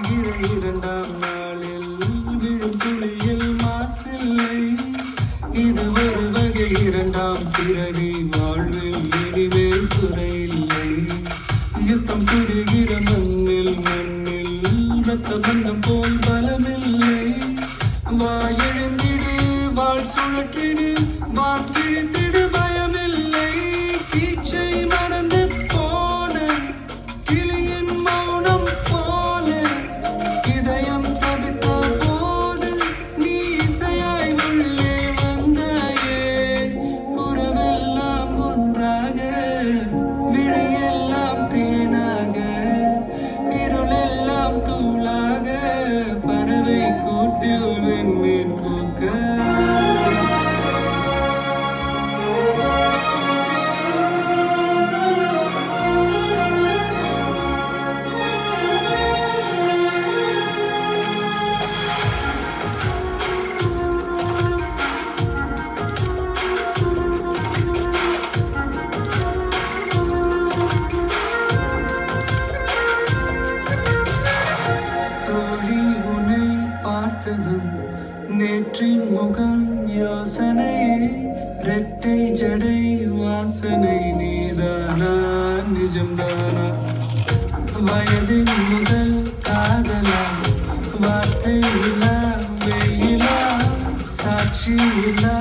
வருகிற இரண்டாம் நாளில் விழும் துளியில் மாசில்லை. இது ஒரு வகை இரண்டாம் பிறவி வாழ்வில் இனிமேல் துறையில்லை யுத்தம் பார்த்ததும் நேற்றின் முகம் யோசனையே ரெட்டை ஜடை வாசனை நீதானா? நிஜம்தானா? வயதின் முதல் காதலா? வார்த்தை இல்லா வெயிலா சாட்சி இல்லா